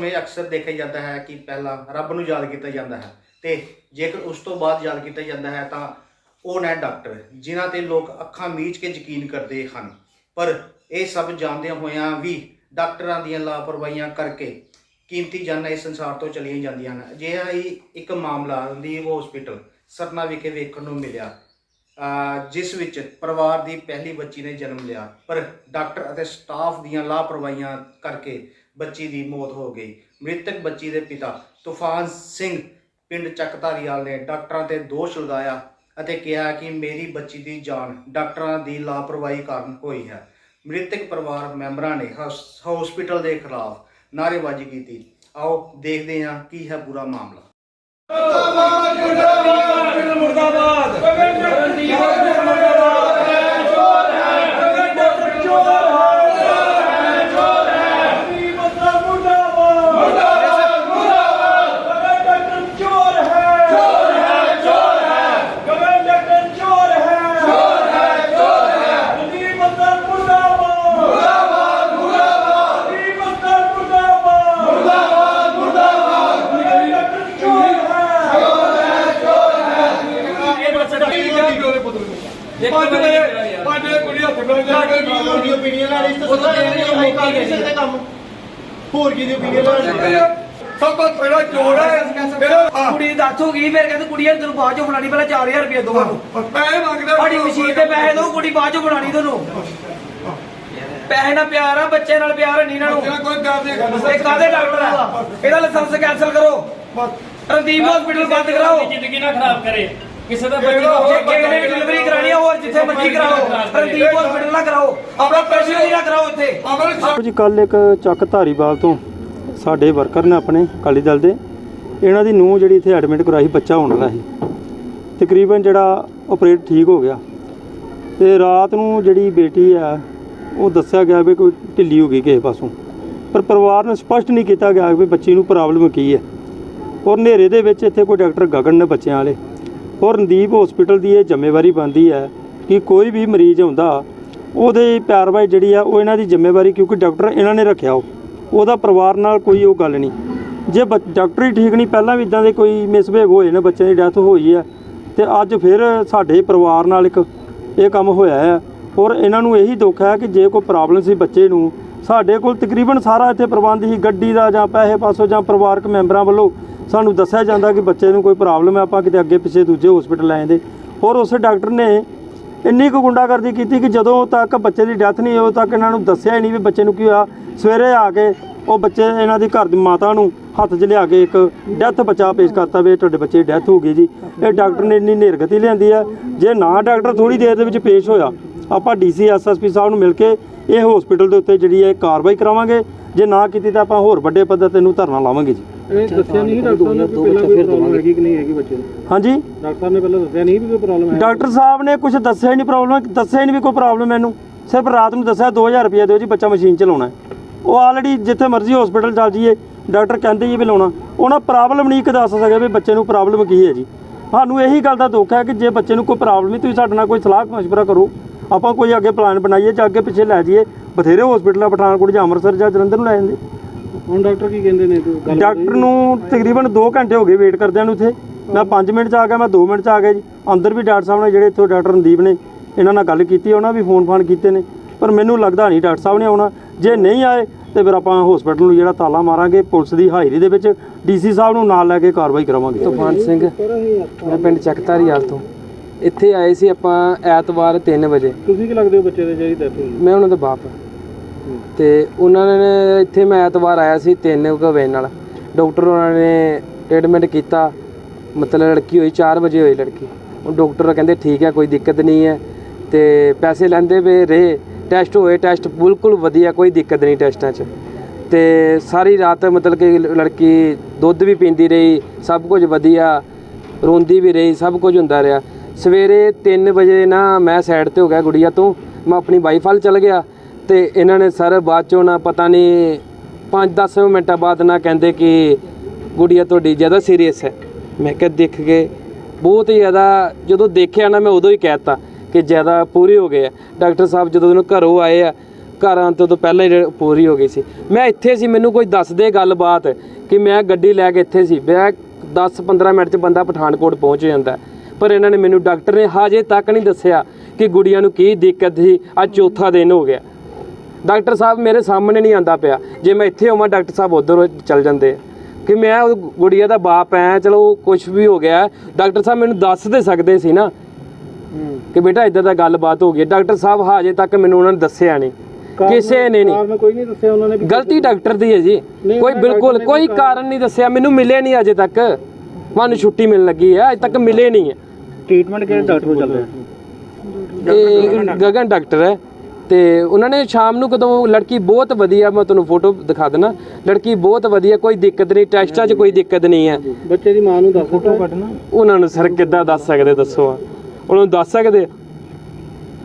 ਸਮੇਂ ਅਕਸਰ ਦੇਖਿਆ ਜਾਂਦਾ ਹੈ ਕਿ ਪਹਿਲਾਂ ਰੱਬ ਨੂੰ ਯਾਦ ਕੀਤਾ ਜਾਂਦਾ ਹੈ ਤੇ ਜੇਕਰ ਉਸ ਤੋਂ ਬਾਅਦ ਯਾਦ ਕੀਤਾ ਜਾਂਦਾ ਹੈ ਤਾਂ ਉਹ ਨੇ ਡਾਕਟਰ, ਜਿਨ੍ਹਾਂ ਤੇ ਲੋਕ ਅੱਖਾਂ ਮੀਚ ਕੇ ਯਕੀਨ ਕਰਦੇ ਹਨ। ਪਰ ਇਹ ਸਭ ਜਾਣਦਿਆਂ ਹੋਇਆਂ ਵੀ ਡਾਕਟਰਾਂ ਦੀਆਂ ਲਾਪਰਵਾਹੀਆਂ ਕਰਕੇ ਕੀਮਤੀ ਜਾਨਾਂ ਇਸ ਸੰਸਾਰ ਤੋਂ ਚਲੀਆਂ ਜਾਂਦੀਆਂ ਹਨ। ਅਜਿਹਾ ਹੀ ਇੱਕ ਮਾਮਲਾ ਰਣਦੀਪ ਹਸਪੀਟਲ, ਸਰਨਾ ਵਿਖੇ ਵੇਖਣ ਨੂੰ ਮਿਲਿਆ ਜਿਸ ਵਿੱਚ ਪਰਿਵਾਰ ਦੀ ਪਹਿਲੀ ਬੱਚੀ ਨੇ ਜਨਮ ਲਿਆ। ਪਰ ਡਾਕਟਰ ਅਤੇ ਸਟਾਫ ਦੀਆਂ ਲਾਪਰਵਾਹੀਆਂ ਕਰਕੇ ਬੱਚੀ ਦੀ ਮੌਤ ਹੋ ਗਈ। ਮ੍ਰਿਤਕ ਬੱਚੀ ਦੇ ਪਿਤਾ ਤੂਫਾਨ ਸਿੰਘ ਪਿੰਡ ਚੱਕਧਾਰੀਵਾਲ ਨੇ ਡਾਕਟਰਾਂ ਤੇ ਦੋਸ਼ ਲਗਾਇਆ ਅਤੇ ਕਿਹਾ ਕਿ ਮੇਰੀ ਬੱਚੀ ਦੀ ਜਾਨ ਡਾਕਟਰਾਂ ਦੀ ਲਾਪਰਵਾਹੀ ਕਾਰਨ ਹੋਈ ਹੈ। ਮ੍ਰਿਤਕ ਪਰਿਵਾਰ ਮੈਂਬਰਾਂ ਨੇ ਹਸ- ਹਸਪੀਟਲ ਦੇ ਖਿਲਾਫ ਨਾਅਰੇਬਾਜ਼ੀ ਕੀਤੀ। ਆਓ ਦੇਖਦੇ ਹਾਂ ਕੀ ਹੈ ਪੂਰਾ ਮਾਮਲਾ। ਮੁਰਦਾਬਾਦ ਹਸਪੀਟਲ ਮੁਰਦਾਬਾਦ ਪੰਜ ਵਜੇ ਪੰਜ ਵਜੇ ਕੁੜੀ ਹੱਥ ਮਿਲ ਜਾ ਕੇ ਦੀ ਓਪੀਨੀਅਨ ਲੈ ਲਈ ਤੇ ਉਹ ਤਾਂ ਸਾਰੇ ਕਹਿੰਦੇ ਨੇ ਨੇ ਕਰ ਨਹੀਂ ਸਕਦੇ ਕੰਮ? ਹੋਰ ਕੀ ਦੀ ਓਪੀਨੀਅਨ ਲੈ ਲਈ ਸਭ ਤੋਂ ਪਹਿਲਾਂ ਜੋੜ ਹੈ। ਮੇਰਾ ਕੁੜੀ ਦੀ ਦੱਸ ਹੋ ਗਈ ਫਿਰ ਕਹਿੰਦੇ ਕੁੜੀ ਯਾਰ ਤੈਨੂੰ ਬਾਅਦ ਚੋਂ ਫੜਾਣੀ ਪਹਿਲਾਂ 4000 ਰੁਪਏ ਦੋ ਨੂੰ ਪੈਸੇ ਮੰਗਦੇ ਸਾਡੀ ਮਸ਼ੀਨ ਤੇ ਪੈਸੇ ਦੋ ਕੁੜੀ ਬਾਅਦ ਚੋਂ ਫੜਾਣੀ ਤੁਹਾਨੂੰ ਪੈਸੇ ਨਾਲ ਪਿਆਰ ਆ ਬੱਚੇ ਨਾਲ ਪਿਆਰ ਨਹੀਂ ਇਹਨਾਂ ਨੂੰ। ਜਿਹੜਾ ਕੋਈ ਕਰ ਦੇ ਇਹ ਕਾਦੇ ਡਾਕਟਰ ਆ? ਇਹਦਾ ਲਾਇਸੈਂਸ ਕੈਨਸਲ ਕਰੋ। ਰਣਦੀਪ ਹਸਪੀਟਲ ਬੰਦ ਕਰਾਓ। ਜ਼ਿੰਦਗੀ ਨਾ ਖਰਾਬ ਕਰੇ। ਕਿਸੇ ਦਾ ਬੱਚੇ ਜੇ ਡਿਲੀਵਰੀ ਕਰਾਣੀ ਆ ਹੋਰ ਜਿੱਥੇ ਮਰਜ਼ੀ ਕਰਾਓ। ਰਣਦੀਪ ਹਸਪੀਟਲ ਨਾ ਕਰਾਓ। ਆਪਣਾ ਪੈਸੇ ਨਾ ਕਰਾਓ ਇੱਥੇ। ਜੀ ਕੱਲ ਇੱਕ ਚੱਕ ਧਾਰੀਵਾਲ ਤੋਂ ਸਾਡੇ ਵਰਕਰ ਨੇ ਆਪਣੇ, ਅਕਾਲੀ ਦਲ ਦੇ। ਇਹਨਾਂ ਦੀ ਨੂੰਹ ਜਿਹੜੀ ਇੱਥੇ ਐਡਮਿਟ ਕਰਾਈ ਬੱਚਾ ਹੋਣ ਵਾਲਾ ਸੀ। ਤਕਰੀਬਨ ਜਿਹੜਾ ਆਪਰੇਟ ਠੀਕ ਹੋ ਗਿਆ। ਤੇ ਰਾਤ ਨੂੰ ਜਿਹੜੀ ਬੇਟੀ ਆ, ਉਹ ਦੱਸਿਆ ਗਿਆ ਵੀ ਕੋਈ ਢਿੱਲੀ ਹੋ ਗਈ ਕਿਸੇ ਪਾਸੋਂ। ਪਰ ਪਰਿਵਾਰ ਨੂੰ ਸਪਸ਼ਟ ਨਹੀਂ ਕੀਤਾ ਗਿਆ ਵੀ ਬੱਚੀ ਨੂੰ ਪ੍ਰੋਬਲਮ ਕੀ ਹੈ। ਔਰ ਹਨੇਰੇ ਦੇ ਵਿੱਚ ਇੱਥੇ ਕੋਈ ਡਾਕਟਰ ਗਗਨ ਨੇ ਬੱਚਿਆਂ ਵਾਲੇ। ਔਰ ਰਣਦੀਪ ਹਸਪੀਟਲ ਦੀ ਇਹ ਜ਼ਿੰਮੇਵਾਰੀ ਬਣਦੀ ਹੈ ਕਿ ਕੋਈ ਵੀ ਮਰੀਜ਼ ਆਉਂਦਾ, ਉਹਦੇ ਪੈਰਵਾਈ ਜਿਹੜੀ ਆ, ਉਹ ਇਹਨਾਂ ਦੀ ਜ਼ਿੰਮੇਵਾਰੀ ਕਿਉਂਕਿ ਡਾਕਟਰ ਇਹਨਾਂ ਨੇ ਰੱਖਿਆ ਉਹ। ਉਹਦਾ ਪਰਿਵਾਰ ਨਾਲ ਕੋਈ ਉਹ ਗੱਲ ਨਹੀਂ। ਜੇ ਬੱਚ- ਡਾਕਟਰ ਹੀ ਠੀਕ ਨਹੀਂ, ਪਹਿਲਾਂ ਵੀ ਇਦਾਂ ਦੇ ਕੋਈ ਮਿਸਬਿਹੇਵ ਹੋਏ ਨੇ, ਬੱਚਿਆਂ ਦੀ ਡੈਥ ਹੋਈ ਹੈ ਤੇ ਅੱਜ ਫਿਰ ਸਾਡੇ ਪਰਿਵਾਰ ਨਾਲ ਇੱਕ, ਇਹ ਕੰਮ ਹੋਇਆ ਹੈ ਔਰ ਇਹਨਾਂ ਨੂੰ ਇਹੀ ਦੁੱਖ ਹੈ ਕਿ ਜੇ ਕੋਈ ਪ੍ਰੋਬਲਮ ਸੀ ਬੱਚੇ ਨੂੰ ਸਾਡੇ ਕੋਲ ਤਕਰੀਬਨ ਸਾਰਾ ਇੱਥੇ ਪ੍ਰਬੰਧ ਹੀ, ਗੱਡੀ ਦਾ ਜਾਂ ਪੈਸੇ ਪਾਸੋਂ ਜਾਂ ਪਰਿਵਾਰਕ ਮੈਂਬਰਾਂ ਵੱਲੋਂ ਸਾਨੂੰ ਦੱਸਿਆ ਜਾਂਦਾ ਕਿ ਬੱਚੇ ਨੂੰ ਕੋਈ ਪ੍ਰੋਬਲਮ ਹੈ, ਆਪਾਂ ਕਿਤੇ ਅੱਗੇ ਪਿੱਛੇ ਦੂਜੇ ਹਸਪੀਟਲ ਲੈ ਜਾਂਦੇ ਔਰ ਉਸ ਡਾਕਟਰ ਨੇ ਇੰਨੀ ਕੁ ਗੁੰਡਾਗਰਦੀ ਕੀਤੀ ਕਿ ਜਦੋਂ ਤੱਕ ਬੱਚੇ ਦੀ ਡੈਥ ਨਹੀਂ ਉਦੋਂ ਤੱਕ ਇਹਨਾਂ ਨੂੰ ਦੱਸਿਆ ਹੀ ਨਹੀਂ ਵੀ ਬੱਚੇ ਨੂੰ ਕੀ ਹੋਇਆ। ਸਵੇਰੇ ਆ ਕੇ ਉਹ ਬੱਚੇ ਇਹਨਾਂ ਦੀ ਘਰ ਦੀ ਮਾਤਾ ਨੂੰ ਹੱਥ 'ਚ ਲਿਆ ਕੇ ਇੱਕ ਡੈਥ ਬੱਚਾ ਪੇਸ਼ ਕਰਤਾ ਵੀ ਤੁਹਾਡੇ ਬੱਚੇ ਦੀ ਡੈਥ ਹੋ ਗਈ ਜੀ। ਇਹ ਡਾਕਟਰ ਨੇ ਇੰਨੀ ਨਿਰਗਤੀ ਲਿਆਂਦੀ ਹੈ। ਜੇ ਨਾ ਡਾਕਟਰ ਥੋੜੀ ਦੇਰ ਦੇ ਵਿੱਚ ਪੇਸ਼ ਹੋਇਆ, ਆਪਾਂ ਡੀਸੀ ਐਸਐਸਪੀ ਸਾਹਿਬ ਨੂੰ ਮਿਲ ਕੇ ਇਹ ਹਸਪੀਟਲ ਦੇ ਉੱਤੇ ਜਿਹੜੀ ਹੈ ਕਾਰਵਾਈ ਕਰਾਵਾਂਗੇ। ਜੇ ਨਾ ਕੀਤੀ ਤਾਂ ਆਪਾਂ ਹੋਰ ਵੱਡੇ ਪੱਧਰ ਤੇ ਇਹਨੂੰ ਧਰਨਾ ਲਾਵਾਂਗੇ ਜੀ। ਇਹ ਦੱਸਿਆ ਨਹੀਂ ਡਾਕਟਰ ਸਾਹਿਬ ਨੇ ਪਹਿਲਾਂ ਕੋਈ ਪ੍ਰੋਬਲਮ ਹੈਗੀ ਕਿ ਨਹੀਂ ਹੈਗੀ ਬੱਚੇ ਨੂੰ? ਹਾਂਜੀ? ਡਾਕਟਰ ਸਾਹਿਬ ਨੇ ਪਹਿਲਾਂ ਦੱਸਿਆ ਨਹੀਂ ਵੀ ਕੋਈ ਪ੍ਰੋਬਲਮ ਹੈ ਡਾਕਟਰ ਸਾਹਿਬ ਨੇ ਕੁਝ ਦੱਸਿਆ ਹੀ ਨਹੀਂ ਪ੍ਰੋਬਲਮ ਦੱਸਿਆ ਹੀ ਨਹੀਂ ਵੀ ਕੋਈ ਪ੍ਰੋਬਲਮ ਮੈਨੂੰ ਸਿਰਫ ਰਾਤ ਨੂੰ ਦੱਸਿਆ 2000 ਰੁਪਏ ਦਿਓ ਜੀ ਬੱਚਾ ਮਸ਼ੀਨ ਚਲਾਉਣਾ ਹੈ। ਉਹ ਆਲਰੇਡੀ ਜਿੱਥੇ ਮਰਜ਼ੀ ਹਸਪੀਟਲ ਚੱਲ ਜਾਈਏ ਡਾਕਟਰ ਕਹਿੰਦੇ ਜੀ ਵੀ ਲਾਉਣਾ। ਉਹਨਾਂ ਪ੍ਰੋਬਲਮ ਨਹੀਂ ਕਿ ਦੱਸ ਸਕਿਆ ਵੀ ਬੱਚੇ ਨੂੰ ਪ੍ਰੋਬਲਮ ਕੀ ਹੈ ਜੀ। ਸਾਨੂੰ ਇਹੀ ਗੱਲ ਦਾ ਦੁੱਖ ਹੈ ਕਿ ਜੇ ਬੱਚੇ ਨੂੰ ਕੋਈ ਪ੍ਰੋਬਲਮ ਨਹੀਂ ਤੁਸੀਂ ਸਾਡੇ ਨਾਲ ਕੋਈ ਸਲਾਹ ਮਸ਼ਵਰਾ ਕਰੋ ਆਪਾਂ ਕੋਈ ਅੱਗੇ ਪਲਾਨ ਬਣਾਈਏ ਜਾਂ ਅੱਗੇ ਪਿੱਛੇ ਲੈ ਜਾਈਏ ਬਥੇਰੇ ਹਸਪੀਟਲ ਆ ਪਠਾਨਕੋਟ ਜਾਂ ਅੰਮ੍ਰਿਤਸਰ ਜਾਂ ਜਲੰਧਰ ਨੂੰ ਲੈ ਜਾਂਦੇ। ਹੁਣ ਡਾਕਟਰ ਕੀ ਕਹਿੰਦੇ ਨੇ ਤੂੰ? ਗੱਲ ਡਾਕਟਰ ਨੂੰ ਤਕਰੀਬਨ 2 ਘੰਟੇ ਹੋ ਗਏ ਵੇਟ ਕਰਦਿਆਂ ਨੂੰ ਇੱਥੇ। ਮੈਂ 5 ਮਿੰਟ 'ਚ ਆ ਗਿਆ ਮੈਂ 2 ਮਿੰਟ 'ਚ ਆ ਗਿਆ ਜੀ। ਅੰਦਰ ਵੀ ਡਾਕਟਰ ਸਾਹਿਬ ਨੇ ਜਿਹੜੇ ਇੱਥੋਂ ਡਾਕਟਰ ਰਣਦੀਪ ਨੇ ਇਹਨਾਂ ਨਾਲ ਗੱਲ ਕੀਤੀ ਉਹਨਾਂ ਵੀ ਫੋਨ ਫਾਨ ਕੀਤੇ ਨੇ। ਪਰ ਮੈਨੂੰ ਲੱਗਦਾ ਨਹੀਂ ਡਾਕਟਰ ਸਾਹਿਬ ਨੇ ਆਉਣਾ। ਜੇ ਨਹੀਂ ਆਏ ਤੇ ਫਿਰ ਆਪਾਂ ਹਸਪੀਟਲ ਨੂੰ ਜਿਹੜਾ ਤਾਲਾ ਮਾਰਾਂਗੇ ਪੁਲਿਸ ਦੀ ਹਾਜ਼ਰੀ ਦੇ ਵਿੱਚ ਡੀਸੀ ਸਾਹਿਬ ਨੂੰ ਨਾਲ ਲੈ ਕੇ ਕਾਰਵਾਈ ਕਰਾਵਾਂਗੇ। ਤੂਫਾਨ ਸਿੰਘ ਮੈਂ ਪਿੰਡ ਚੱਕਧਾਰੀਵਾਲ ਤੋਂ। ਇੱਥੇ ਆਏ ਸੀ ਆਪਾਂ ਐਤਵਾਰ 3 ਵਜੇ। ਤੁਸੀਂ ਕੀ ਲੱਗਦੇ ਹੋ ਬੱਚੇ ਦੇ ਜਿਹੜੀ ਡੈਥ ਹੋਈ? ਮੈਂ ਉਹਨਾਂ ਦਾ ਬਾਪ ਹਾਂ। ਤੇ ਉਹਨਾਂ ਨੇ ਇੱਥੇ ਮੈਂ ਐਤਵਾਰ ਆਇਆ ਸੀ 3 ਵਜੇ ਨਾਲ। ਡਾਕਟਰ ਉਹਨਾਂ ਨੇ ਟ੍ਰੀਟਮੈਂਟ ਕੀਤਾ। ਮਤਲਬ ਲੜਕੀ ਹੋਈ 4 ਵਜੇ ਹੋਈ ਲੜਕੀ। ਉਹ ਡਾਕਟਰ ਕਹਿੰਦੇ ਠੀਕ ਹੈ ਕੋਈ ਦਿੱਕਤ ਨਹੀਂ ਹੈ। ਤੇ ਪੈਸੇ ਲੈਂਦੇ ਵੇ ਰਹੇ। ਟੈਸਟ ਹੋਏ ਟੈਸਟ ਬਿਲਕੁਲ ਵਧੀਆ ਕੋਈ ਦਿੱਕਤ ਨਹੀਂ ਟੈਸਟਾਂ 'ਚ। ਤੇ ਸਾਰੀ ਰਾਤ ਮਤਲਬ ਕਿ ਲੜਕੀ ਦੁੱਧ ਵੀ ਪੀਂਦੀ ਰਹੀ ਸਭ ਕੁਝ ਵਧੀਆ ਰੋਂਦੀ ਵੀ ਰਹੀ ਸਭ ਕੁਝ ਹੁੰਦਾ ਰਿਹਾ। ਸਵੇਰੇ 3 ਵਜੇ ਨਾ ਮੈਂ ਸਾਈਡ ਤੇ ਹੋ ਗਿਆ ਗੁੜੀਆ ਤੋਂ। ਮੈਂ ਆਪਣੀ ਵਾਈਫ ਵੱਲ ਚਲ ਗਿਆ ਤੇ ਇਹਨਾਂ ਨੇ ਸਰ ਬਾਅਦ ਚੋਂ ਨਾ ਪਤਾ ਨਹੀਂ 5-10 ਮਿੰਟਾਂ ਬਾਅਦ ਨਾ ਕਹਿੰਦੇ ਕਿ ਗੁੜੀਆ ਤੁਹਾਡੀ ਜ਼ਿਆਦਾ ਸੀਰੀਅਸ ਹੈ। ਮੈਂ ਕਿਹਾ, ਦੇਖ ਕੇ ਬਹੁਤ ਹੀ ਜ਼ਿਆਦਾ ਜਦੋਂ ਦੇਖਿਆ ਨਾ ਮੈਂ ਉਦੋਂ ਹੀ ਕਹਿਤਾ ਕਿ ਜ਼ਿਆਦਾ ਪੂਰੇ ਹੋ ਗਏ ਆ। ਡਾਕਟਰ ਸਾਹਿਬ ਜਦੋਂ ਉਹਨੂੰ ਘਰੋਂ ਆਏ ਆ, ਘਰ ਆਉਣ ਤੋਂ ਪਹਿਲਾਂ ਹੀ ਪੂਰੀ ਹੋ ਗਈ ਸੀ। ਮੈਂ ਇੱਥੇ ਸੀ, ਮੈਨੂੰ ਕੋਈ ਦੱਸ ਦੇ ਗੱਲਬਾਤ ਕਿ ਮੈਂ ਗੱਡੀ ਲੈ ਕੇ ਇੱਥੇ ਸੀ। ਮੈਂ 10-15 ਮਿੰਟ 'ਚ ਬੰਦਾ ਪਠਾਨਕੋਟ ਪਹੁੰਚ ਜਾਂਦਾ। ਪਰ ਇਹਨਾਂ ਨੇ ਮੈਨੂੰ ਡਾਕਟਰ ਨੇ ਹਾਜੇ ਤੱਕ ਨਹੀਂ ਦੱਸਿਆ ਕਿ ਗੁੜੀਆਂ ਨੂੰ ਕੀ ਦਿੱਕਤ ਸੀ। ਅੱਜ ਚੌਥਾ ਦਿਨ ਹੋ ਗਿਆ। ਡਾਕਟਰ ਸਾਹਿਬ ਮੇਰੇ ਸਾਹਮਣੇ ਨਹੀਂ ਆਂਦਾ ਪਿਆ। ਜੇ ਮੈਂ ਇੱਥੇ ਹੋਵਾਂ ਡਾਕਟਰ ਸਾਹਿਬ ਉਧਰ ਚੱਲ ਜਾਂਦੇ। ਕਿ ਮੈਂ ਉਹ ਗੁੜੀਆ ਦਾ ਬਾਪ ਐ ਚਲੋ ਕੁਝ ਵੀ ਹੋ ਗਿਆ। ਡਾਕਟਰ ਸਾਹਿਬ ਮੈਨੂੰ ਦੱਸ ਦੇ ਸਕਦੇ ਸੀ ਨਾ। ਕਿ ਬੇਟਾ ਇਦਾਂ ਦਾ ਗੱਲਬਾਤ ਹੋ ਗਈ। ਡਾਕਟਰ ਸਾਹਿਬ ਹਾਜੇ ਤੱਕ ਮੈਨੂੰ ਉਹਨਾਂ ਨੇ ਦੱਸਿਆ ਨਹੀਂ। ਕਿਸੇ ਨੇ ਨਹੀਂ। ਕੋਈ ਨਹੀਂ ਦੱਸਿਆ ਉਹਨਾਂ ਨੇ ਗਲਤੀ ਡਾਕਟਰ ਦੀ ਹੈ ਜੀ। ਕੋਈ ਬਿਲਕੁਲ ਕੋਈ ਕਾਰਨ ਨਹੀਂ ਦੱਸਿਆ। ਮੈਨੂੰ ਮਿਲੇ ਨਹੀਂ ਅਜੇ ਤੱਕ। ਮੈਨੂੰ ਛੁੱਟੀ ਮਿਲਣ ਲੱਗੀ ਹੈ ਅਜੇ ਤੱਕ ਮਿਲੇ ਨਹੀਂ ਹੈ ਟ੍ਰੀਟਮੈਂਟ ਕਿਹੜੇ ਡਾਕਟਰ ਕੋਲ ਚੱਲ ਰਿਹਾ ਇਹ ਗਗਨ ਡਾਕਟਰ ਹੈ ਤੇ ਉਹਨਾਂ ਨੇ ਸ਼ਾਮ ਨੂੰ ਕਦੋਂ ਲੜਕੀ ਬਹੁਤ ਵਧੀਆ ਮੈਂ ਤੁਹਾਨੂੰ ਫੋਟੋ ਦਿਖਾ ਦੇਣਾ ਲੜਕੀ ਬਹੁਤ ਵਧੀਆ ਕੋਈ ਦਿੱਕਤ ਨਹੀਂ ਟੈਸਟਾਂ 'ਚ ਕੋਈ ਦਿੱਕਤ ਨਹੀਂ ਹੈ। ਬੱਚੇ ਦੀ ਮਾਂ ਨੂੰ ਦੱਸ ਫੋਟੋ ਕੱਢਣਾ। ਉਹਨਾਂ ਨੂੰ ਸਰ ਕਿੱਦਾਂ ਦੱਸ ਸਕਦੇ ਦੱਸੋ ਆ। ਉਹਨਾਂ ਨੂੰ ਦੱਸ ਸਕਦੇ?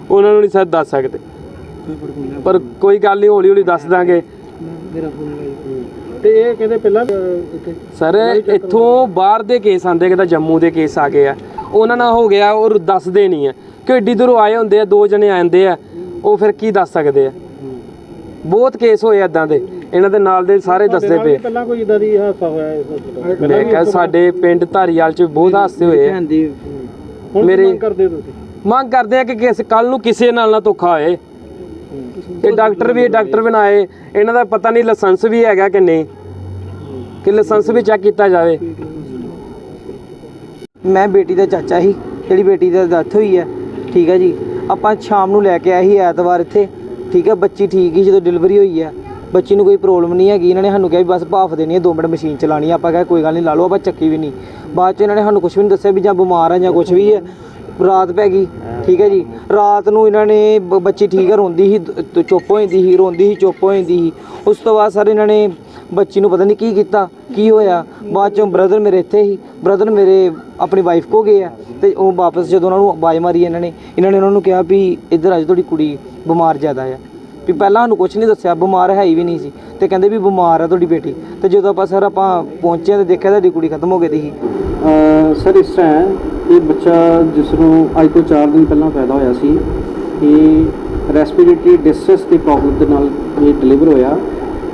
ਉਹਨਾਂ ਨੂੰ ਨਹੀਂ ਸਰ ਦੱਸ ਸਕਦੇ। ਪਰ ਕੋਈ ਗੱਲ ਨਹੀਂ ਹੌਲੀ ਹੌਲੀ ਦੱਸ ਦਾਂਗੇ। ਤੇ ਇਹ ਕਹਿੰਦੇ ਪਹਿਲਾਂ ਸਰ ਇੱਥੋਂ ਬਾਹਰ ਦੇ ਕੇਸ ਆਂਦੇ ਕਿਦਾ ਜੰਮੂ ਦੇ ਕੇਸ ਆ ਗਏ ਆ। ਉਹਨਾਂ ਨਾਲ ਹੋ ਗਿਆ ਔਰ ਦੱਸਦੇ ਨਹੀਂ ਆ। ਕਿ ਏਡੀ ਦੂਰੋਂ ਆਏ ਹੁੰਦੇ ਆ ਦੋ ਜਣੇ ਆਂਦੇ ਆ ਉਹ ਫਿਰ ਕੀ ਦੱਸ ਸਕਦੇ ਆ? ਬਹੁਤ ਕੇਸ ਹੋਏ ਇਦਾਂ ਦੇ। ਇਹਨਾਂ ਦੇ ਨਾਲ ਦੇ ਸਾਰੇ ਦੱਸਦੇ ਪਏ। ਪਹਿਲਾਂ ਕੋਈ ਇਦਾਂ ਦੀ ਹਾਦਸਾ ਹੋਇਆ ਇਸ hospital? ਮੈਂ ਕਿਹਾ ਸਾਡੇ ਪਿੰਡ ਧਾਰੀਵਾਲ ਚ ਬਹੁਤ ਹਾਦਸੇ ਹੋਏ ਆ। ਕੀ ਮੇਰੇ- ਮੰਗ ਕਰਦੇ ਹੋ ਤੁਸੀਂ? ਮੰਗ ਕਰਦੇ ਆ ਕਿ ਕਿਸ ਕੱਲ ਨੂੰ ਕਿਸੇ ਨਾਲ ਨਾ ਧੋਖਾ ਹੋਏ। ਇਹ ਡਾਕਟਰ ਵੀ ਡਾਕਟਰ ਬਣਾਏ। ਇਹਨਾਂ ਦਾ ਪਤਾ ਨਹੀਂ ਲਾਇਸੈਂਸ ਵੀ ਹੈਗਾ ਕਿ ਨਹੀਂ। ਕਿ ਲਾਇਸੈਂਸ ਵੀ ਚੈੱਕ ਕੀਤਾ ਜਾਵੇ। ਮੈਂ ਬੇਟੀ ਦਾ ਚਾਚਾ ਸੀ, ਜਿਹੜੀ ਬੇਟੀ ਦਾ ਡੈਥ ਹੋਈ ਹੈ ਠੀਕ ਹੈ ਜੀ। ਆਪਾਂ ਸ਼ਾਮ ਨੂੰ ਲੈ ਕੇ ਆਏ ਸੀ ਐਤਵਾਰ ਇੱਥੇ, ਠੀਕ ਹੈ ਬੱਚੀ ਠੀਕ ਹੀ ਜਦੋਂ ਡਿਲੀਵਰੀ ਹੋਈ ਹੈ ਬੱਚੀ ਨੂੰ ਕੋਈ ਪ੍ਰੋਬਲਮ ਨਹੀਂ ਹੈਗੀ, ਇਹਨਾਂ ਨੇ ਸਾਨੂੰ ਕਿਹਾ ਵੀ ਬਸ ਭਾਫ ਦੇਣੀ ਹੈ 2 ਮਿੰਟ ਮਸ਼ੀਨ ਚਲਾਣੀ ਆਪਾਂ ਕਿਹਾ ਕੋਈ ਗੱਲ ਨਹੀਂ, ਲਾ ਲਓ, ਆਪਾਂ ਚੱਕੀ ਵੀ ਨਹੀਂ। ਬਾਅਦ ਚ ਇਹਨਾਂ ਨੇ ਸਾਨੂੰ ਕੁਝ ਵੀ ਨਹੀਂ ਦੱਸਿਆ ਵੀ ਜਾਂ ਬਿਮਾਰ ਆ ਜਾਂ ਕੁਝ ਵੀ ਹੈ ਰਾਤ ਪੈ ਗਈ, ਠੀਕ ਹੈ ਜੀ। ਰਾਤ ਨੂੰ ਇਹਨਾਂ ਨੇ ਬੱਚੀ ਠੀਕ ਹੈ ਰੋਂਦੀ ਸੀ ਚੁੱਪ ਹੋ ਜਾਂਦੀ ਸੀ, ਰੋਂਦੀ ਸੀ, ਚੁੱਪ ਹੋ ਜਾਂਦੀ ਸੀ। ਉਸ ਤੋਂ ਬਾਅਦ ਸਰ ਇਹਨਾਂ ਨੇ ਬੱਚੀ ਨੂੰ ਪਤਾ ਨਹੀਂ ਕੀ ਕੀਤਾ, ਕੀ ਹੋਇਆ। ਬਾਅਦ ਚੋਂ ਬ੍ਰਦਰ ਮੇਰੇ ਇੱਥੇ ਹੀ ਬ੍ਰਦਰ ਮੇਰੇ ਆਪਣੀ ਵਾਈਫ ਕੋ ਗਏ ਆ ਤੇ ਉਹ ਵਾਪਸ ਜਦੋਂ ਉਹਨਾਂ ਨੂੰ ਆਵਾਜ਼ ਮਾਰੀ ਇਹਨਾਂ ਨੇ ਇਹਨਾਂ ਨੇ ਉਹਨਾਂ ਨੂੰ ਕਿਹਾ ਵੀ ਇੱਧਰ ਅੱਜ ਤੁਹਾਡੀ ਕੁੜੀ ਬਿਮਾਰ ਜ਼ਿਆਦਾ ਆ। ਵੀ ਪਹਿਲਾਂ ਸਾਨੂੰ ਕੁਝ ਨਹੀਂ ਦੱਸਿਆ, ਬਿਮਾਰ ਹੈ ਹੀ ਵੀ ਨਹੀਂ ਸੀ। ਤੇ ਕਹਿੰਦੇ ਵੀ ਬਿਮਾਰ ਆ ਤੁਹਾਡੀ ਬੇਟੀ। ਤੇ ਜਦੋਂ ਆਪਾਂ ਸਰ ਆਪਾਂ ਪਹੁੰਚੇ ਤੇ ਦੇਖਿਆ ਤੁਹਾਡੀ ਕੁੜੀ ਖਤਮ ਹੋ ਗਈ ਸੀ। ਸਰ ਇਸ ਤਰ੍ਹਾਂ ਇਹ ਬੱਚਾ ਜਿਸ ਨੂੰ ਅੱਜ ਤੋਂ 4 ਦਿਨ ਪਹਿਲਾਂ ਪੈਦਾ ਹੋਇਆ ਸੀ, ਇਹ ਰੈਸਪੀਰੇਟਰੀ ਡਿਸਟ੍ਰੈਸ ਦੀ ਪ੍ਰੋਬਲਮ ਦੇ ਨਾਲ ਇਹ ਡਿਲੀਵਰ ਹੋਇਆ।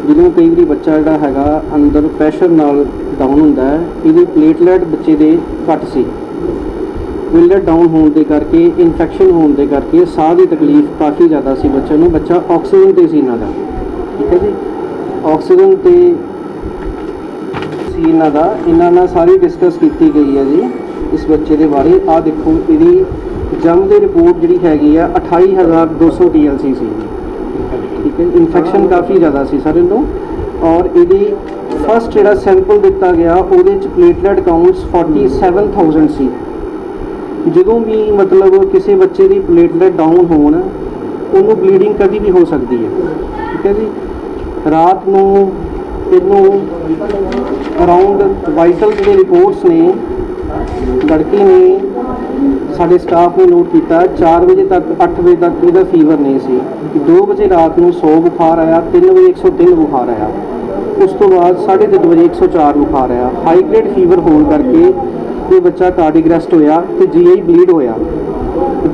ਜਦੋਂ ਕਈ ਵਾਰੀ ਬੱਚਾ ਜਿਹੜਾ ਹੈਗਾ ਅੰਦਰ ਪ੍ਰੈਸ਼ਰ ਨਾਲ ਡਾਊਨ ਹੁੰਦਾ ਹੈ, ਇਹਦੇ ਪਲੇਟਲੈਟ ਬੱਚੇ ਦੇ ਘੱਟ ਸੀ। ਪਲੇਟਲੈਟ ਡਾਊਨ ਹੋਣ ਦੇ ਕਰਕੇ ਇਨਫੈਕਸ਼ਨ ਹੋਣ ਦੇ ਕਰਕੇ ਸਾਹ ਦੀ ਤਕਲੀਫ ਕਾਫੀ ਜ਼ਿਆਦਾ ਸੀ ਬੱਚੇ ਨੂੰ। ਬੱਚਾ ਆਕਸੀਜਨ ਤੇ ਸੀ ਇਹਨਾਂ ਦਾ। ਠੀਕ ਹੈ ਜੀ? ਆਕਸੀਜਨ ਤੇ ਸੀ ਇਹਨਾਂ ਦਾ। ਇਹਨਾਂ ਨਾਲ ਸਾਰੀ ਡਿਸਕਸ ਕੀਤੀ ਗਈ ਹੈ ਜੀ ਇਸ ਬੱਚੇ ਦੇ ਬਾਰੇ। ਆ ਦੇਖੋ, ਇਹਦੀ ਜੰਮ ਦੀ ਰਿਪੋਰਟ ਜਿਹੜੀ ਹੈਗੀ ਆ 28200 TLC ਸੀ ਠੀਕ ਹੈ ਇਨਫੈਕਸ਼ਨ ਕਾਫੀ ਜ਼ਿਆਦਾ ਸੀ ਸਰ ਇਹਨੂੰ। ਔਰ ਇਹਦੀ ਫਸਟ ਜਿਹੜਾ ਸੈਂਪਲ ਦਿੱਤਾ ਗਿਆ, ਉਹਦੇ ਚ ਪਲੇਟਲੈਟ ਕਾਊਂਟਸ 47000 ਸੀ। ਜਦੋਂ ਵੀ ਮਤਲਬ ਕਿਸੇ ਬੱਚੇ ਦੀ ਪਲੇਟਲੈਟ ਡਾਊਨ ਹੋਣ, ਉਹਨੂੰ ਬਲੀਡਿੰਗ ਕਦੀ ਵੀ ਹੋ ਸਕਦੀ ਹੈ। ਠੀਕ ਹੈ ਜੀ? ਰਾਤ ਨੂੰ ਇਹਨੂੰ ਅਰਾਊਂਡ ਵਾਈਟਲ ਜਿਹੜੇ ਰਿਪੋਰਟਸ ਨੇ, ਲੜਕੀ ਨੇ ਸਾਡੇ ਸਟਾਫ ਨੇ ਨੋਟ ਕੀਤਾ 4 ਵਜੇ ਤੱਕ 8 ਵਜੇ ਤੱਕ ਇਹਦਾ ਫੀਵਰ ਨਹੀਂ ਸੀ। 2 ਵਜੇ ਰਾਤ ਨੂੰ 100 ਬੁਖਾਰ ਆਇਆ 3 ਵਜੇ 103 ਬੁਖਾਰ ਆਇਆ। ਉਸ ਤੋਂ ਬਾਅਦ 3:30 ਵਜੇ 104 ਬੁਖਾਰ ਆਇਆ। ਹਾਈ ਗ੍ਰੇਡ ਫੀਵਰ ਹੋਣ ਕਰਕੇ ਇਹ ਬੱਚਾ ਕਾਰਡਿਕ ਅਰੈਸਟ ਹੋਇਆ ਤੇ ਜੀਆਈ ਬਲੀਡ ਹੋਇਆ।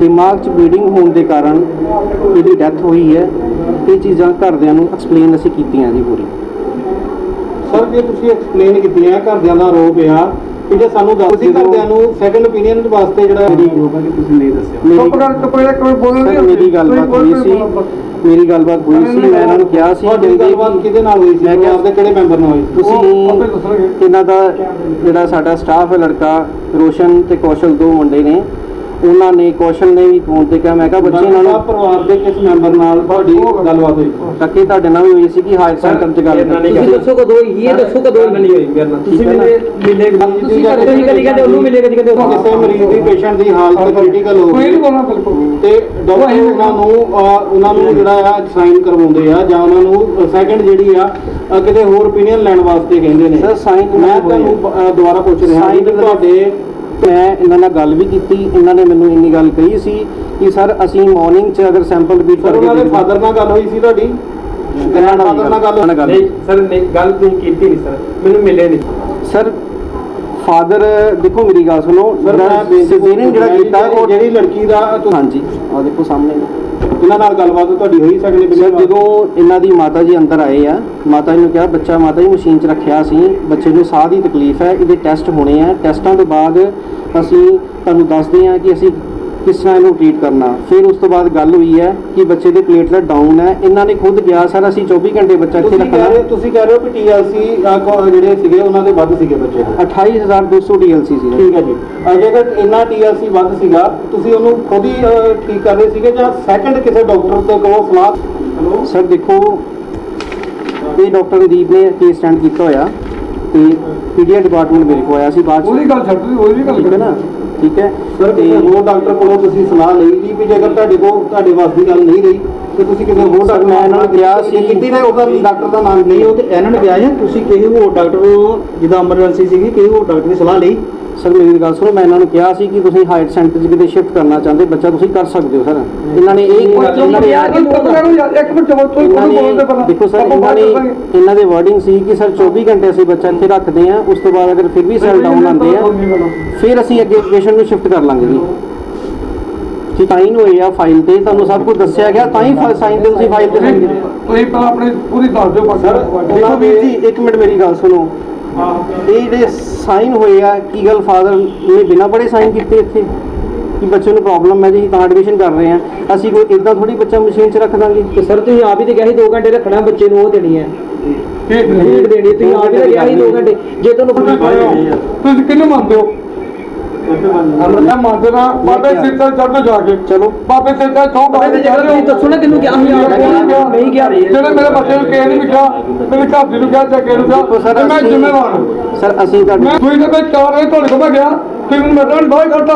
ਦਿਮਾਗ 'ਚ ਬਲੀਡਿੰਗ ਹੋਣ ਦੇ ਕਾਰਨ ਇਹਦੀ ਡੈਥ ਹੋਈ ਹੈ। ਇਹ ਚੀਜ਼ਾਂ ਘਰਦਿਆਂ ਨੂੰ ਐਕਸਪਲੇਨ ਅਸੀਂ ਕੀਤੀਆਂ ਜੀ ਪੂਰੀ। ਸਰ ਜੇ ਤੁਸੀਂ ਐਕਸਪਲੇਨ ਕੀਤੀਆਂ, ਘਰਦਿਆਂ ਦਾ ਰੋਪ ਆ ਕਿ ਜੇ ਸਾਨੂੰ ਦੱਸ ਤੁਸੀਂ ਘਰਦਿਆਂ ਨੂੰ ਸੈਕੰਡ ਓਪੀਨੀਅਨ ਵਾਸਤੇ ਜਿਹੜਾ ਮੇਰੀ ਸਰ ਮੇਰੀ ਗੱਲਬਾਤ ਹੋਈ ਸੀ। ਮੇਰੀ ਗੱਲਬਾਤ ਹੋਈ ਸੀ ਮੈਂ ਇਹਨਾਂ ਨੂੰ ਕਿਹਾ ਸੀ ਤੁਹਾਡੀ ਕਹਿੰਦੇ ਗੱਲਬਾਤ ਕਿ ਕਿਹਦੇ ਨਾਲ ਹੋਈ ਸੀ? ਮੈਂ ਕਿਹਾ ਪਰਿਵਾਰ ਦੇ ਕਿਹੜੇ ਮੈਂਬਰ ਨਾਲ ਹੋਈ? ਸੀ ਤੁਸੀਂ ਇਹਨਾਂ ਦਾ ਜਿਹੜਾ ਸਾਡਾ ਸਟਾਫ ਹੈ ਲੜਕਾ ਰੋਸ਼ਨ ਤੇ ਕੌਸ਼ਲ ਦੋ ਮੁੰਡੇ ਨੇ। ਉਹਨਾਂ ਨੇ ਕੌਸ਼ਲ ਨੇ ਵੀ ਫੋਨ ਤੇ ਕਿਹਾ ਮੈਂ ਕਿਹਾ ਬੱਚੇ ਇਹਨਾਂ ਨੂੰ ਪਰਿਵਾਰ ਦੇ ਕਿਸ ਮੈਂਬਰ ਨਾਲ ਤੁਹਾਡੀ ਗੱਲਬਾਤ ਹੋਈ। ਟੱਕੇ ਤੁਹਾਡੇ ਨਾਲ ਵੀ ਹੋਈ ਸੀ ਕਿ ਹਾਇਰ ਸੈਂਟਰ 'ਚ ਗੱਲ ਕੀਤੀ। ਤੁਸੀਂ ਦੱਸੋ ਕਦੋਂ ਹੋਈ ਇਹ ਦੱਸੋ ਕਦੋਂ ਨਹੀਂ ਹੋਈ ਮੇਰੇ ਨਾਲ ਤੁਸੀਂ ਮਿਲੇ ਮਿਲੇ ਤੁਸੀਂ ਕਦੀ ਕਦੀ ਕਹਿੰਦੇ ਉਹਨੂੰ ਮਿਲੇ ਕਦੀ ਕਹਿੰਦੇ ਉਹਨੂੰ। ਕਿਸੇ ਮਰੀਜ਼ ਦੀ ਪੇਸ਼ੈਂਟ ਦੀ ਹਾਲਤ ਕ੍ਰਿਟੀਕਲ ਹੋ। ਗਈ। ਤੇ ਡਾਕਟਰ ਉਹਨਾਂ ਨੂੰ ਉਹਨਾਂ ਨੂੰ ਜਿਹੜਾ ਆ ਸਾਈਨ ਕਰਵਾਉਂਦੇ ਆ ਜਾਂ ਉਹਨਾਂ ਨੂੰ ਸੈਕੰਡ ਜਿਹੜੀ ਆ ਕਿਤੇ ਹੋਰ ਓਪੀਨੀਅਨ ਲੈਣ ਵਾਸਤੇ ਕਹਿੰਦੇ ਨੇ। Sir, sign ਮੈਂ ਤੁਹਾਨੂੰ ਦੁਬਾਰਾ ਪੁੱਛ ਰਿਹਾ ਕਿ ਤੁਹਾਡੇ ਮੈਂ ਇਹਨਾਂ ਨਾਲ ਗੱਲ ਵੀ ਕੀਤੀ ਇਹਨਾਂ ਨੇ ਮੈਨੂੰ ਇੰਨੀ ਗੱਲ ਕਹੀ ਸੀ ਕਿ ਸਰ ਅਸੀਂ ਮਾਰਨਿੰਗ 'ਚ ਅਗਰ ਸੈਂਪਲ ਰਿਪੀਟ ਕਰਕੇ ਉਹਨਾਂ ਦੇ ਫਾਦਰ ਨਾਲ ਗੱਲ ਹੋਈ ਸੀ ਤੁਹਾਡੀ? grandfather ਨਾਲ ਗੱਲ ਨਹੀਂ। ਸਰ ਨਹੀਂ ਗੱਲ ਤੁਸੀਂ ਕੀਤੀ ਨਹੀਂ ਸਰ। ਮੈਨੂੰ ਮਿਲੇ ਨਹੀਂ। ਸਰ ਫਾਦਰ ਦੇਖੋ ਮੇਰੀ ਗੱਲ ਸੁਣੋ। ਸਰ ਮੈਂ ਬੇਨਤੀ ਸਿਜ਼ੇਰੀਅਨ ਜਿਹੜਾ ਜਿਹੜੀ- ਕੀਤਾ ਉਹ ਜਿਹੜੀ ਲੜਕੀ ਦਾ ਹਾਂਜੀ ਆ ਦੇਖੋ ਸਾਹਮਣੇ। ਇਹਨਾਂ ਨਾਲ ਗੱਲਬਾਤ ਤੁਹਾਡੀ ਹੋਈ ਸੈਕੰਡ ਸਰ ਜਦੋਂ ਇਹਨਾਂ ਦੀ ਮਾਤਾ ਜੀ ਅੰਦਰ ਆਏ ਆ ਮਾਤਾ ਜੀ ਨੂੰ ਕਿਹਾ ਬੱਚਾ ਮਾਤਾ ਜੀ ਮਸ਼ੀਨ 'ਚ ਰੱਖਿਆ ਸੀ ਬੱਚੇ ਨੂੰ ਸਾਹ ਦੀ ਤਕਲੀਫ ਹੈ ਇਹਦੇ ਟੈਸਟ ਹੋਣੇ ਆ। ਟੈਸਟਾਂ ਤੋਂ ਬਾਅਦ ਅਸੀਂ ਤੁਹਾਨੂੰ ਦੱਸਦੇ ਹਾਂ ਕਿ ਅਸੀਂ ਕਿਸ ਤਰ੍ਹਾਂ ਇਹਨੂੰ ਟ੍ਰੀਟ ਕਰਨਾ। ਫਿਰ ਉਸ ਤੋਂ ਬਾਅਦ ਗੱਲ ਹੋਈ ਹੈ ਕਿ ਬੱਚੇ ਦੇ ਪਲੇਟਲੈਟ ਡਾਊਨ ਹੈ। ਇਹਨਾਂ ਨੇ ਖੁਦ ਕਿਹਾ ਸਰ ਅਸੀਂ 24 ਘੰਟੇ ਬੱਚਾ ਇੱਥੇ ਤੁਸੀਂ ਕਹਿ ਰਹੇ ਤੁਸੀਂ ਕਹਿ ਰਹੇ ਹੋ ਕਿ ਟੀਐਲਸੀ ਜਿਹੜੇ ਸੀਗੇ ਉਹਨਾਂ ਦੇ ਵੱਧ ਸੀਗੇ ਬੱਚੇ। ਦੇ 28200 TLC ਸੀ ਠੀਕ ਹੈ ਜੀ। ਅ, ਜੇਕਰ ਇੰਨਾ ਟੀਐਲਸੀ ਵੱਧ ਸੀਗਾ ਤੁਸੀਂ ਉਹਨੂੰ ਖੁਦ ਹੀ ਅ, ਠੀਕ ਕਰ ਰਹੇ ਸੀਗੇ ਜਾਂ ਸੈਕੰਡ ਕਿਸੇ ਡਾਕਟਰ ਤੋਂ ਕੋਲ ਸਲਾਹ? ਸਰ ਦੇਖੋ ਇਹ ਡਾਕਟਰ ਰਦੀਪ ਨੇ ਕੇਸ ਸਟੈਂਡ ਕੀਤਾ ਹੋਇਆ ਤੇ ਪੀਡੀਆ ਡਿਪਾਰਟਮੈਂਟ ਮੇਰੇ ਕੋਲ ਆਇਆ ਸੀ। ਬਾਅਦ 'ਚ। ਉਹਦੀ ਗੱਲ ਛੱਡ ਤੁਸੀਂ ਉਹਦੀ ਗੱਲ ਠੀਕ ਹੈ ਨਾ? ਠੀਕ ਹੈ? ਸਰ ਕਿਸੇ ਹੋਰ ਡਾਕਟਰ ਕੋਲੋਂ ਤੁਸੀਂ ਸਲਾਹ ਲਈ ਦੀ ਵੀ ਜੇਕਰ ਤੁਹਾਡੇ ਕੋਲ ਤੁਹਾਡੇ ਵੱਸ ਦੀ ਗੱਲ ਨਹੀਂ ਰਹੀ ਤੇ ਤੁਸੀਂ ਕਿਸੇ ਹੋਰ ਡਾਕਟਰ ਮੈਂ ਇਹਨਾਂ ਨੂੰ ਕਿਹਾ ਸੀ- ਕੀਤੀ ਨੇ ਉਹਦਾ ਡਾਕਟਰ ਦਾ ਨਾਮ ਨਹੀਂ ਉਹ ਤੇ ਇਹਨਾਂ ਨੇ ਕਿਹਾ ਜਾਂ ਤੁਸੀਂ ਕਿਸੇ ਹੋਰ ਡਾਕਟਰ ਨੂੰ ਜਿੱਦਾਂ ਐਮਰਜੈਂਸੀ ਸੀਗੀ ਕਿਸੇ ਹੋਰ ਡਾਕਟਰ ਦੀ ਸਲਾਹ ਲਈ। ਸਰ ਮੇਰੀ ਗੱਲ ਸੁਣੋ ਮੈਂ ਇਹਨਾਂ ਨੂੰ ਕਿਹਾ ਸੀ ਕਿ ਤੁਸੀਂ ਹਾਇਰ ਸੈਂਟਰ 'ਚ ਕਿਤੇ ਸ਼ਿਫਟ ਕਰਨਾ ਚਾਹੁੰਦੇ ਬੱਚਾ ਤੁਸੀਂ ਕਰ ਸਕਦੇ ਹੋ ਸਰ। ਇਹਨਾਂ ਨੇ ਇਹ ਇਹਨਾਂ ਨੇ ਇੱਕ ਮਿੰਟ ਚਲੋ ਤੁਸੀਂ ਨੇ ਬੋਲਦੇ ਪਹਿਲਾਂ। ਦੇਖੋ ਸਰ ਇਹਨਾਂ ਨੇ। ਇਹਨਾਂ ਦੇ ਵਰਡਿੰਗ ਸੀ ਕਿ ਸਰ 24 ਘੰਟੇ ਅਸੀਂ ਬੱਚਾ ਇੱਥੇ ਰੱਖਦੇ ਆ ਉਸ ਤੋਂ ਬਾਅਦ ਅਗਰ ਫਿਰ ਵੀ ਸੈਲ ਡਾਊਨ ਆਉਂਦੇ ਆ ਫਿਰ ਅਸੀਂ ਅੱਗੇ ਪੇਸ਼ੈਂਟ ਨੂੰ ਸ਼ਿਫਟ ਕਰ ਲਾਂਗੇ ਜੀ। ਠੀਕ ਸਾਈਨ ਹੋਏ ਆ ਫਾਈਲ ਤੇ ਤੁਹਾਨੂੰ ਸਭ ਕੁਝ ਦੱਸਿਆ ਗਿਆ ਤਾਂ ਹੀ ਸਾਈਨ ਤੇ ਤੁਸੀਂ ਫਾਈਲ ਤੇ sign ਕੀਤੇ। ਤੁਸੀਂ ਪਹਿਲਾਂ ਆਪਣੀ ਪੂਰੀ ਦੱਸ ਦਿਓ ਬਾਕੀ ਸਰ, ਦੇਖੋ ਵੀਰ ਜੀ ਇੱਕ ਮਿੰਟ ਮੇਰੀ ਗੱਲ ਸੁਣੋ। ਇਹ ਜਿਹੜੇ ਸਾਈਨ ਹੋਏ ਆ ਕੀ ਗੱਲ ਫਾਦਰ ਨੇ ਬਿਨਾਂ ਪੜੇ ਸਾਈਨ ਕੀਤੇ ਇੱਥੇ? ਕਿ ਬੱਚੇ ਨੂੰ ਪ੍ਰੋਬਲਮ ਹੈ ਜੀ ਤਾਂ ਐਡਮਿਸ਼ਨ ਕਰ ਰਹੇ ਆ ਅਸੀਂ ਕੋਈ ਇਦਾਂ ਥੋੜੀ ਬੱਚਾ ਮਸ਼ੀਨ 'ਚ ਰੱਖ ਦਾਂਗੇ? ਤੇ ਸਰ ਤੁਸੀਂ ਆਪ ਹੀ ਤੇ ਕਿਹਾ ਸੀ 2 ਘੰਟੇ ਰੱਖਣਾ ਬੱਚੇ ਨੂੰ ਉਹ ਦੇਣੀ ਹੈ। ਠੀਕ ਦੇਣੀ ਤੁਸੀਂ ਆਪ ਹੀ ਤੇ ਕਿਹਾ ਸੀ 2 ਘੰਟੇ। ਜੇ ਤੁਹਾਨੂੰ ਤੁਸੀਂ ਕਿਹਨੂੰ ਮੰਨਦੇ ਹੋ? ਮੈਂ ਮੰਨਦੇ ਨਾ ਬਾਬੇ ਸਿਰ ਤੇ ਚੜ੍ਹ ਜਾ ਕੇ। ਚਲੋ। ਬਾਬੇ ਸਿਰ ਤੇ ਚੌਂ ਬਾਬੇ ਦੇ ਤੁਸੀਂ ਦੱਸੋ ਨਾ ਕਿਹਨੂੰ ਕਿਹਾ ਸੀ ਆਪ ਨਹੀਂ ਕਿਹਾ। ਜਿਹੜੇ ਮੇਰੇ ਬੱਚੇ ਨੂੰ ਕਿਸੇ ਨੇ ਵੀ ਕਿਹਾ ਮੇਰੇ ਘਰ ਦੇ ਨੂੰ ਕਿਹਾ ਜਾਂ ਕਿਸੇ ਨੂੰ ਕਿਹਾ ਤੇ ਮੈਂ ਜ਼ਿੰਮੇਵਾਰ ਹਾਂ। ਸਰ ਅਸੀਂ ਤੁਹਾਡੇ ਮੈਂ ਦੂਈ ਤੇ ਚਾਰ ਵਜੇ ਤੁਹਾਡੇ ਕੋਲ ਮੈਂ ਗਿਆ ਤੁਸੀਂ ਮੈਨੂੰ ਮੇਰੇ ਨਾਲ ਬਾਹਰ ਕੱਢਤਾ।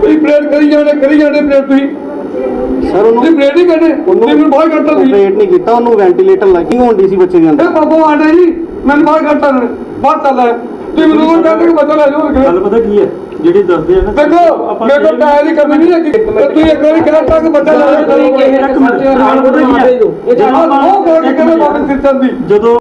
ਤੁਸੀਂ ਪਲੇਟ ਕਰੀ ਜਾਣੇ ਕਰੀ ਜਾਣੇ ਪਲੇਟ ਤੁਸੀਂ। ਸਰ ਉਹਨੂੰ ਤੁਸੀਂ ਪਲੇਟ ਹੀ ਕੱਢੇ ਤੁਸੀਂ ਮੈਨੂੰ ਬਾਹਰ ਕੱਢਤਾ ਤੁਸੀਂ। ਨਹੀਂ ਕੀਤਾ ਉਹਨੂੰ ਵੈਂਟੀਲੇਟਰ ਲੱਗੀ ਹੋਣ ਸੀ ਬੱਚੇ ਦੇ ਅੰਦਰ। ਇਹ ਬਾਬੂ ਆਂਡੇ ਜੀ ਮੈਨੂੰ ਬਾਹਰ ਨੇ ਬਾਹਰ ਚੱਲ ਆਇਆ। ਤੁਸੀਂ ਮੈਨੂੰ ਉਹ ਕਹਿੰਦੇ ਕਿ ਬੱਚਾ ਲੈ ਜਾਓ ਗੱਲ ਪਤਾ ਕੀ ਹੈ? ਜਿਹੜੀ ਦੱਸਦੇ ਆ ਨਾ ਦੇਖੋ ਮੇਰੇ ਕੋਲ ਟਾਇਰ ਹੀ ਕਰਨੀ ਨਹੀਂ ਹੈਗੀ। ਤੇ ਤੁਸੀਂ ਇੱਕ ਵਾਰੀ ਕਹਿਤਾ ਕਿ ਬੱਚਾ ਲੈ ਨੇ ਇੱਕ ਮਿੰਟ, ਨਾਲ ਕੀ ਹੈ? ਇਹ ਜਾਣਾ ਉਹ ਬੋਲ ਕੇ ਕਹਿੰਦੇ ਬਾਬੇ ਸਿਰ ਚੰਦੀ ਜਦੋਂ